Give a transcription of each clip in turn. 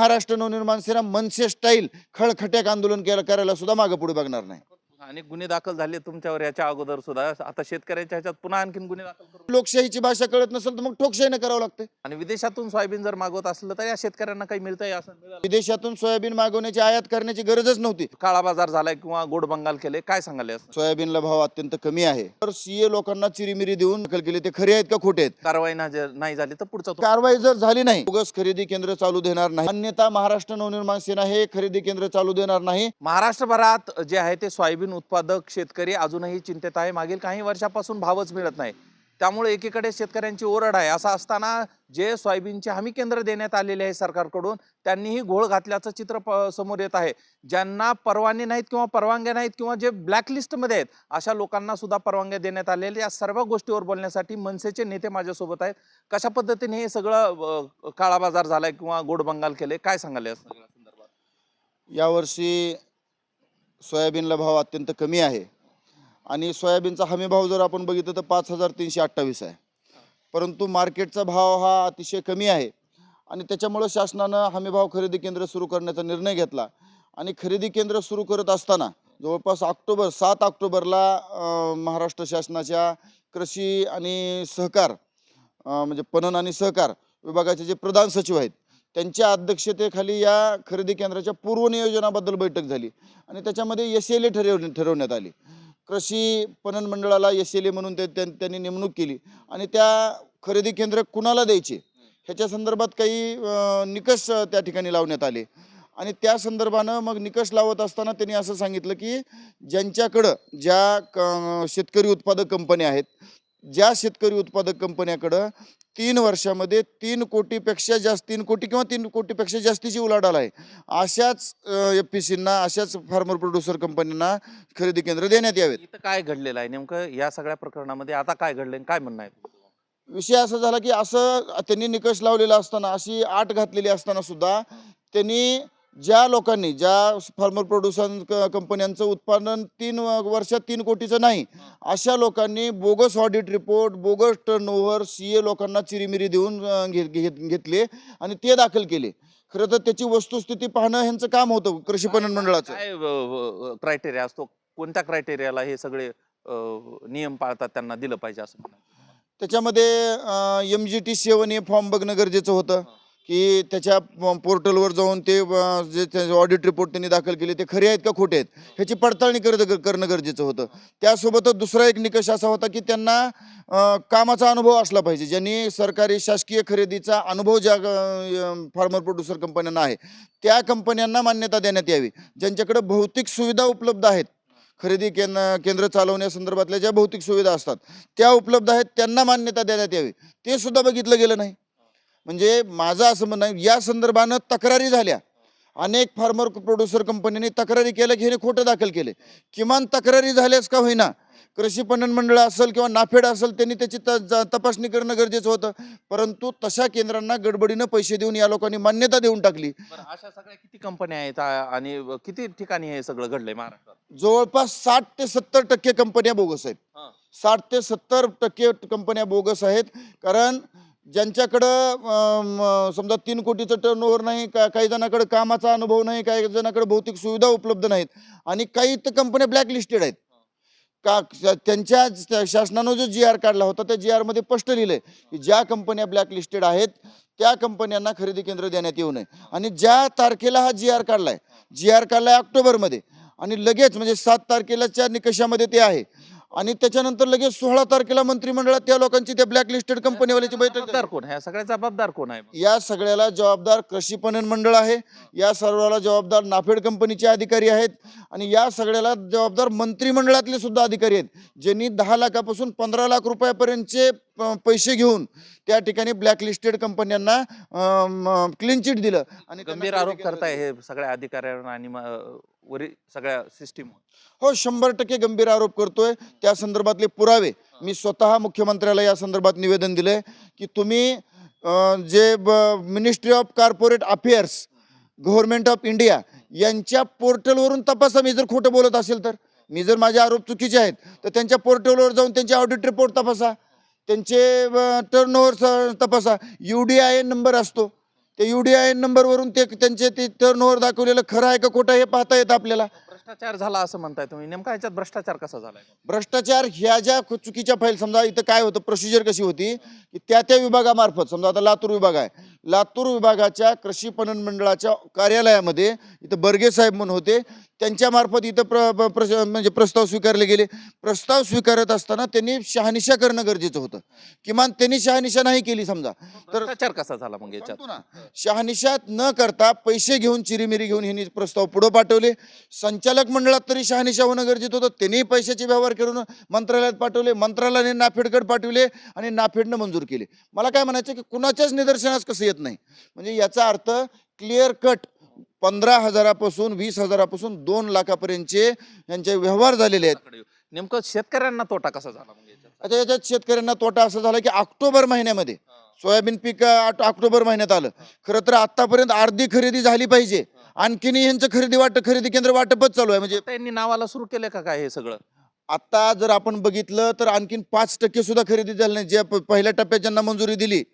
महाराष्ट्र नवनिर्माण सेना मनसे style खळखट्याक आंदोलन केलं करायला सुद्धा मागं पुढे बघणार नाही. अनेक गुन्हे दाखल झाले तुमच्यावर याच्या अगोदर सुद्धा. आता शेतकऱ्यांच्या ह्याच्यात पुन्हा आणखीन गुन्हे दाखल करू लोकशाहीची भाषा कळत नसेल तर मग ठोकशाहीनं करावं लागतं आणि विदेशातून सोयाबीन जर मागवत असलं तर या शेतकऱ्यांना काही मिळतंय असं मिळालं. विदेशातून सोयाबीन मागवण्याची आयात करण्याची गरजच नव्हती. काळा बाजार झालाय किंवा गोड बंगाल केले काय सांगाल? सोयाबीनला भाव अत्यंत कमी आहे. तर सीए लोकांना चिरीमिरी देऊन दखल केली. ते खरे आहेत का खोटे आहेत? कारवाई ना जर नाही झाली तर पुढचा तो कारवाई जर झाली नाही बोगस खरेदी केंद्र चालू देणार नाही. अन्यथा महाराष्ट्र नवनिर्माण सेना हे खरेदी केंद्र चालू देणार नाही. महाराष्ट्रभरात जे आहे ते सोयाबीन उत्पादक शेतकरी अजूनही चिंतेत आहे. मागील काही वर्षापासून भावच मिळत नाही. त्यामुळे एकीकडे शेतकऱ्यांची ओरड आहे. असं असताना जे सोयाबीनचे हमी केंद्र देण्यात आलेले आहे सरकारकडून त्यांनीही घोळ घातल्याचं चित्र प- समोर येत आहे. ज्यांना परवाने नाहीत किंवा परवानग्या नाहीत किंवा जे ब्लॅकलिस्टमध्ये आहेत अशा लोकांना सुद्धा परवानग्या देण्यात आलेल्या या सर्व गोष्टीवर बोलण्यासाठी मनसेचे नेते माझ्यासोबत आहेत. कशा पद्धतीने हे सगळं काळाबाजार काळा बाजार झालाय किंवा गोडबंगाल केले काय सांगाले या यावर्षी सोयाबीनला भाव अत्यंत कमी आहे. आणि सोयाबीनचा हमी भाव जर आपण बघितलं तर पाच हजार तीनशे अठ्ठावीस आहे. परंतु मार्केटचा भाव हा अतिशय कमी आहे. आणि त्याच्यामुळं शासनानं हमी भाव खरेदी केंद्र सुरू करण्याचा निर्णय घेतला. आणि खरेदी केंद्र सुरू करत असताना जवळपास ऑक्टोबर सात ऑक्टोबरला महाराष्ट्र शासनाच्या कृषी आणि सहकार म्हणजे पणन आणि सहकार विभागाचे जे प्रधान सचिव आहेत त्यांच्या अध्यक्षतेखाली या खरेदी केंद्राच्या पूर्वनियोजनाबद्दल बैठक झाली आणि त्याच्यामध्ये एस एल ए ठरव ठरवण्यात आली. कृषी पणन मंडळाला एस एल ए म्हणून ते त्यां- त्यांनी नेमणूक केली आणि त्या खरेदी केंद्र कुणाला द्यायचे ह्याच्या संदर्भात काही निकष त्या ठिकाणी लावण्यात आले. आणि त्या संदर्भानं मग निकष लावत असताना त्यांनी असं सांगितलं की ज्यांच्याकडं ज्या क- शेतकरी उत्पादक कंपन्या आहेत ज्या शेतकरी उत्पादक कंपन्याकडं तीन वर्षामध्ये तीन कोटीपेक्षा जास्त तीन कोटी किंवा तीन कोटीपेक्षा जास्तीची उलाढाल आहे. अशाच एफ पी सींना अशाच फार्मर प्रोड्युसर कंपन्यांना खरेदी केंद्र देण्यात यावेत. इथं काय घडलेलं आहे? नेमकं या सगळ्या प्रकरणामध्ये आता काय घडलंय आणि काय म्हणणं आहे? विषय असा झाला की असं त्यांनी निकष लावलेला असताना अशी आट घातलेली असताना सुद्धा त्यांनी ज्या लोकांनी ज्या फार्मर प्रोड्युसर कंपन्यांचं उत्पादन तीन वर्षात तीन कोटीचं नाही अशा लोकांनी bogus audit report bogus turnover C A लोकांना चिरीमिरी देऊन घेतले आणि ते दाखल केले. खरं तर त्याची वस्तुस्थिती पाहणं ह्यांचं काम होतं कृषी पणन मंडळाचं. क्रायटेरिया असतो? कोणत्या क्रायटेरियाला हे सगळे नियम पाळतात त्यांना दिलं पाहिजे असं. त्याच्यामध्ये एम जी टी सेवन हे फॉर्म बघणं गरजेचं होतं. की त्याच्या पोर्टलवर जाऊन ते जे ऑडिट रिपोर्ट त्यांनी दाखल केले ते खरे आहेत का खोटे आहेत? ह्याची पडताळणी करत करणं गरजेचं होतं. त्यासोबतच दुसरा एक निकष असा होता की त्यांना कामाचा अनुभव असला पाहिजे ज्यांनी सरकारी शासकीय खरेदीचा अनुभव ज्या फार्मर प्रोड्युसर कंपन्यांना आहे त्या कंपन्यांना मान्यता देण्यात यावी. ज्यांच्याकडे भौतिक सुविधा उपलब्ध आहेत खरेदी केंद्र केंद्र चालवण्यासंदर्भातल्या ज्या भौतिक सुविधा असतात त्या उपलब्ध आहेत त्यांना मान्यता देण्यात यावी. ते सुद्धा बघितलं गेलं नाही. म्हणजे माझं असं म्हणणं आहे या संदर्भानं तक्रारी झाल्या. अनेक फार्मर प्रोड्युसर कंपन्यांनी तक्रारी केल्या की हे खोटं दाखल केले. किमान तक्रारी झाल्यास का होईना? कृषी पणन मंडळ असेल किंवा नाफेड असेल त्यांनी त्याची तपासणी करणं गरजेचं होतं. परंतु तशा केंद्रांना गडबडीनं पैसे देऊन या लोकांनी मान्यता देऊन टाकली. अशा सगळ्या किती कंपन्या आहेत आणि किती ठिकाणी हे सगळं घडलंय महाराष्ट्रात? जवळपास साठ ते सत्तर टक्के कंपन्या बोगस आहेत. साठ ते सत्तर टक्के कंपन्या बोगस आहेत. कारण ज्यांच्याकडं समजा तीन कोटीचं टर्न ओव्हर नाही का काही जणांकडे कामाचा अनुभव नाही काही जणांकडे भौतिक सुविधा उपलब्ध नाहीत आणि काही तर कंपन्या ब्लॅक लिस्टेड आहेत. का त्यांच्या शासनानं जो जी आर काढला होता त्या जी आरमध्ये स्पष्ट आहे की ज्या कंपन्या ब्लॅक लिस्टेड आहेत त्या कंपन्यांना खरेदी केंद्र देण्यात येऊ नये. आणि ज्या तारखेला हा जी आर काढला आहे जी आर काढला आहे ऑक्टोबरमध्ये. आणि लगेच म्हणजे सात तारखेलाच्या निकषामध्ये ते आहे आणि त्याच्यानंतर लगेच सोळा तारखेला मंत्रिमंडळात त्या लोकांची त्या ब्लॅक लिस्टेड कंपनीवाल्याची बैठक. जबाबदार कोण ह्या सगळ्या जबाबदार कोण आहे या सगळ्याला जबाबदार कृषी पणन मंडळ आहे. या सर्वाला जबाबदार नाफेड कंपनीचे अधिकारी आहेत. आणि या सगळ्याला जबाबदार मंत्रिमंडळातले सुद्धा अधिकारी आहेत. ज्यांनी दहा लाखापासून पंधरा लाख रुपयापर्यंतचे पैसे घेऊन त्या ठिकाणी ब्लॅक लिस्टेड कंपन्यांना क्लीन चिट दिलं. आणि गंभीर आरोप करताय हे सगळ्या अधिकाऱ्यांना आणि वरील सगळ्या सिस्टीम हो शंभर टक्के गंभीर आरोप करतोय. त्या संदर्भातले पुरावे मी स्वतः मुख्यमंत्र्याला या संदर्भात निवेदन दिलंय की तुम्ही जे ministry of corporate affairs government of India यांच्या पोर्टलवरून तपासा. मी जर खोटं बोलत असेल तर मी जर माझे आरोप चुकीचे आहेत तर त्यांच्या पोर्टलवर जाऊन त्यांचे ऑडिट रिपोर्ट तपासा. त्यांचे टर्न ओव्हर तपासा. U D I N number असतो. ते यू डी आय नंबरवरून ते त्यांचे ते टर्न ओव्हर दाखवलेलं खरं आहे का खोटं हे पाहता येतं आपल्याला. भ्रष्टाचार झाला असं म्हणताय तुम्ही. नेमका ह्याच्यात भ्रष्टाचार कसा झालाय? भ्रष्टाचार ह्या ज्या चुकीच्या फाईल समजा इथं काय होतं प्रोसिजर कशी होती की त्या त्या विभागामार्फत समजा आता लातूर विभाग आहे. लातूर विभागाच्या कृषी पणन मंडळाच्या कार्यालयामध्ये इथं बर्गे साहेब म्हणून होते. त्यांच्यामार्फत इथं प्र प्र- म्हणजे प्रस्ताव स्वीकारले गेले. प्रस्ताव स्वीकारत असताना त्यांनी शहानिशा करणं गरजेचं होतं. किमान त्यांनी शहानिशा नाही केली समजा. तर भ्रष्टाचार कसा झाला मग याच्यात? सांगतो ना. शहानिशात न करता पैसे घेऊन चिरीमिरी घेऊन ह्यांनी प्रस्ताव पुढे पाठवले. संचालक मंडळात तरी शहानिशा होणं गरजेचं होतं. त्यांनी पैशाचे व्यवहार करून मंत्रालयात पाठवले. मंत्रालयाने नाफेडकडे पाठवले आणि नाफेडनं मंजूर केले. मला काय म्हणायचं की कुणाच्याच निदर्शनास कसं येत नाही. म्हणजे याचा अर्थ क्लिअर कट पंधरा हजारापासून वीस हजारापासून दोन लाखापर्यंतचे यांचे व्यवहार झालेले आहेत. नेमकं शेतकऱ्यांना तोटा कसा झाला मग याच्यात? आता याच्यात शेतकऱ्यांना तोटा असा झाला की ऑक्टोबर महिन्यामध्ये सोयाबीन पीक आठ- ऑक्टोबर महिन्यात आलं. खरं तर आतापर्यंत अर्धी खरेदी झाली पाहिजे. आणखीनही यांचं खरेदी वाट खरेदी केंद्र वाटपच चालू आहे. म्हणजे त्यांनी नावाला सुरू केलं का काय हे सगळं? आता जर आपण बघितलं तर आणखीन पाच टक्के सुद्धा खरेदी झाली नाही. जे प- पहिल्या टप्प्यात ज्यांना मंजुरी दिली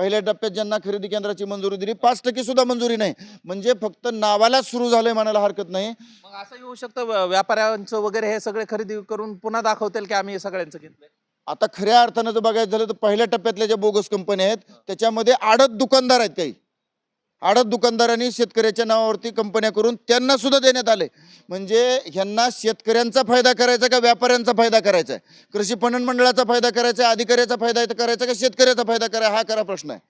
पहिल्या टप्प्यात ज्यांना खरेदी केंद्राची मंजुरी दिली पाच टक्के सुद्धा मंजुरी नाही. म्हणजे फक्त नावालाच सुरू झालंय म्हणायला हरकत नाही. मग असं येऊ शकतं व्या- व्यापाऱ्यांचं वगैरे हे सगळे खरेदी करून पुन्हा दाखवतील की आम्ही हे सगळ्यांचं घेतलंय? आता खऱ्या अर्थानं जर बघायचं झालं तर पहिल्या टप्प्यातल्या ज्या बोगस कंपन्या आहेत त्याच्यामध्ये आडत दुकानदार आहेत काही. आडत दुकानदारांनी शेतकऱ्याच्या नावावरती कंपन्या करून त्यांना सुद्धा देण्यात आले. म्हणजे ह्यांना शेतकऱ्यांचा फायदा करायचा का व्यापाऱ्यांचा फायदा करायचा आहे? कृषी पणन मंडळाचा फायदा करायचा आहे? अधिकाऱ्याचा फायदा करायचा का? शेतकऱ्याचा फायदा करायचा हा खरा प्रश्न आहे.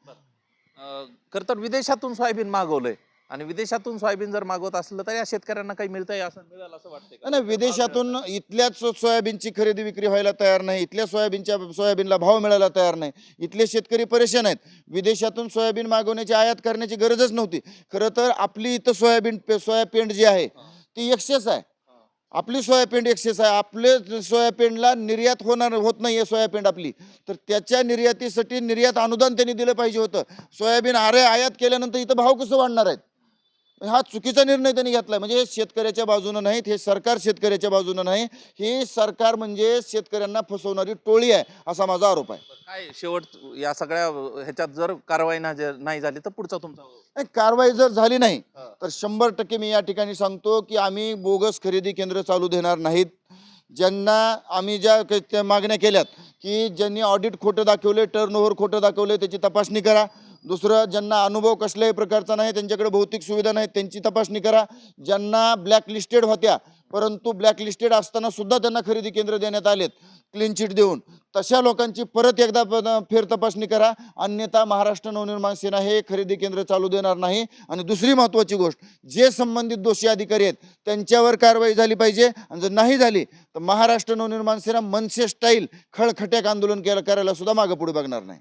खर तर विदेशातून सोयाबीन मागवलंय. आणि विदेशातून सोयाबीन जर मागवत असलं तर या शेतकऱ्यांना काही मिळतंय असं मिळालं असं वाटतं नाही विदेशातून इथल्याच सोयाबीनची खरेदी विक्री व्हायला तयार नाही. इथल्या सोयाबीनच्या सोयाबीनला भाव मिळायला तयार नाही. इथले शेतकरी परेशान आहेत. विदेशातून सोयाबीन मागवण्याची आयात करण्याची गरजच नव्हती. खरं तर आपली इथं सोयाबीन पे- सोयापेंड जी आहे ती एक्सेस आहे. आपली सोयापेंड एक्सेस आहे. आपले सोयापेंडला निर्यात होणार होत नाही आहे सोयापेंड आपली. तर त्याच्या निर्यातीसाठी निर्यात अनुदान त्यांनी दिलं पाहिजे होतं. सोयाबीन आरे आयात केल्यानंतर इथं भाव कसं वाढणार आहेत? हा चुकीचा निर्णय त्यांनी घेतलाय. म्हणजे हे शेतकऱ्याच्या बाजूनं नाहीत हे सरकार शेतकऱ्याच्या बाजूनं नाही ही सरकार म्हणजे शेतकऱ्यांना फसवणारी टोळी आहे असा माझा आरोप आहे. काय शेवट या सगळ्या ह्याच्यात जर कारवाई ना नाही झाली तर पुढचा तुमचा? नाही, कारवाई जर झाली नाही हा. तर शंभर टक्के मी या ठिकाणी सांगतो की आम्ही बोगस खरेदी केंद्र चालू देणार नाहीत. ज्यांना आम्ही ज्या क- त्या मागण्या केल्यात की ज्यांनी ऑडिट खोटं दाखवले टर्न ओव्हर खोटं दाखवले त्याची तपासणी करा. दुसरं ज्यांना अनुभव कसल्याही प्रकारचा नाही त्यांच्याकडे भौतिक सुविधा नाही त्यांची तपासणी करा. ज्यांना ब्लॅक लिस्टेड होत्या परंतु ब्लॅक लिस्टेड असताना सुद्धा त्यांना खरेदी केंद्र देण्यात आलेत क्लीन चिट देऊन. तशा लोकांची परत एकदा प- फेर तपासणी करा. अन्यथा महाराष्ट्र नवनिर्माण सेना हे खरेदी केंद्र चालू देणार नाही. आणि दुसरी महत्त्वाची गोष्ट जे संबंधित दोषी अधिकारी आहेत त्यांच्यावर कारवाई झाली पाहिजे. आणि जर नाही झाली तर महाराष्ट्र नवनिर्माण सेना मनसे स्टाईल खळखट्याक आंदोलन केलं करायला सुद्धा मागं पुढे बघणार नाही.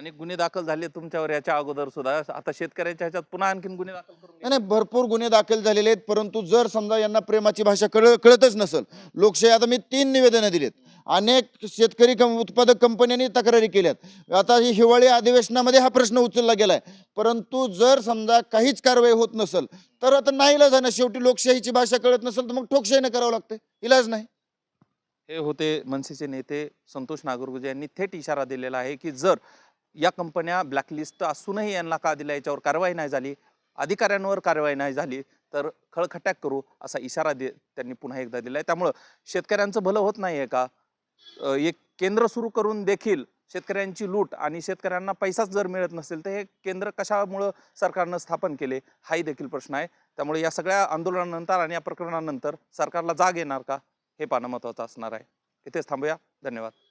अनेक गुन्हे दाखल झाले तुमच्यावर याच्या अगोदर सुद्धा. आता शेतकऱ्यांच्या ह्याच्यात पुन्हा आणखीन गुन्हे दाखल करून नाही नाही, भरपूर गुन्हे दाखल झालेले आहेत. परंतु जर समजा यांना प्रेमाची भाषा कळ कळतच नसेल लोकशाही आता मी तीन निवेदनं दिलीत. अनेक शेतकरी कं उत्पादक कंपन्यांनी तक्रारी केल्यात. आता ही हिवाळी अधिवेशनामध्ये हा प्रश्न उचलला गेलाय. परंतु जर समजा काहीच कारवाई होत नसेल तर आता नाही इलाज आहे ना शेवटी लोकशाहीची भाषा कळत नसेल तर मग ठोकशाहीनं करावं लागतं इलाज नाही. हे होते मनसेचे नेते संतोष नागरगोजे यांनी थेट इशारा दिलेला आहे की जर या कंपन्या ब्लॅकलिस्ट असूनही यांना का दिला याच्यावर कारवाई नाही झाली. अधिकाऱ्यांवर कारवाई नाही झाली तर खळखट्याक करू असा इशारा दे त्यांनी पुन्हा एकदा दिला आहे त्यामुळं शेतकऱ्यांचं भलं होत नाही आहे का एक केंद्र सुरू करून देखील शेतकऱ्यांची लूट आणि शेतकऱ्यांना पैसाच जर मिळत नसेल तर हे केंद्र कशामुळं सरकारनं स्थापन केले हाही देखील प्रश्न आहे. त्यामुळे या सगळ्या आंदोलनानंतर आणि या प्रकरणानंतर सरकारला जाग येणार का हे पाहणं महत्त्वाचं असणार आहे. इथेच थांबूया. धन्यवाद.